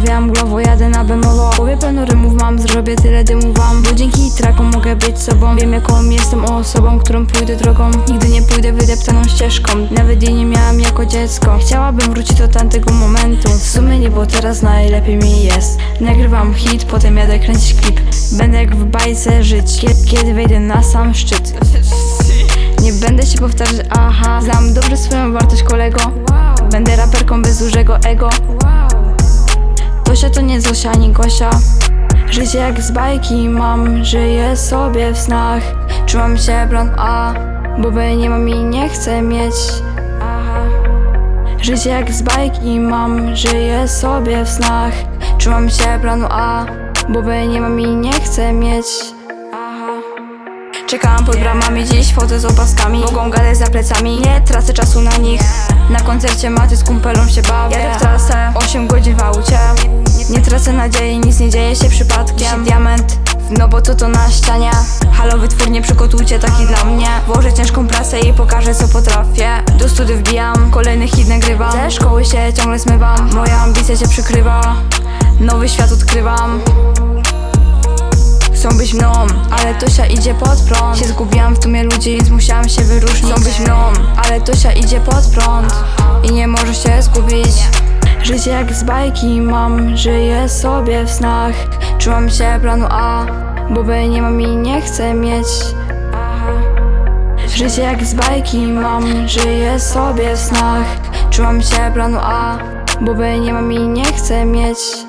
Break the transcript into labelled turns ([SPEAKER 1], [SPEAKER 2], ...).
[SPEAKER 1] Zbijam głową, jadę na bemolo Powie pełno rymów mam, zrobię tyle dymu wam. Bo dzięki trakom mogę być sobą. Wiem jaką jestem osobą, którą pójdę drogą. Nigdy nie pójdę wydeptaną ścieżką. Nawet jej nie miałam jako dziecko. Chciałabym wrócić do tamtego momentu. W sumie nie, bo teraz najlepiej mi jest. Nagrywam hit, potem jadę kręcić klip. Będę jak w bajce żyć. Kiedy, kiedy wejdę na sam szczyt. Nie będę się powtarzać, aha. Znam dobrze swoją wartość kolego. Będę raperką bez dużego ego Tosia to nie Zosia, ani Gosia. Życie jak z bajki mam Żyję sobie w snach. Trzymam się plan A Bo B nie mam i nie chcę mieć. Aha. Życie jak z bajki mam Żyję sobie w snach. Trzymam się planu A Bo B nie mam i nie chcę mieć Czekałam pod bramami, dziś wchodzę z opaskami. Mogą gadać za plecami, nie tracę czasu na nich. Na koncercie maty z kumpelą się bawię. Jadę w trasę, 8 godzin w aucie. Nie tracę nadziei, nic nie dzieje się przypadkiem. Dzisiaj diament, no bo co to na ścianie? Halo wytwórnie, przygotujcie taki dla mnie. Włożę ciężką pracę i pokażę co potrafię. Do studiów wbijam, kolejny hit nagrywam. Ze szkoły się ciągle zmywam, moja ambicja się przykrywa. Nowy świat odkrywam Chcą być mną, ale Tosia idzie pod prąd. Się zgubiłam w tłumie ludzi, więc musiałam się wyróżnić. Chcą być mną, ale Tosia idzie pod prąd. I nie może się zgubić. Życie jak z bajki mam, żyję sobie w snach. Trzymam się planu A, bo B nie mam i nie chcę mieć. Życie jak z bajki mam, żyję sobie w snach. Trzymam się planu A, bo B nie mam i nie chcę mieć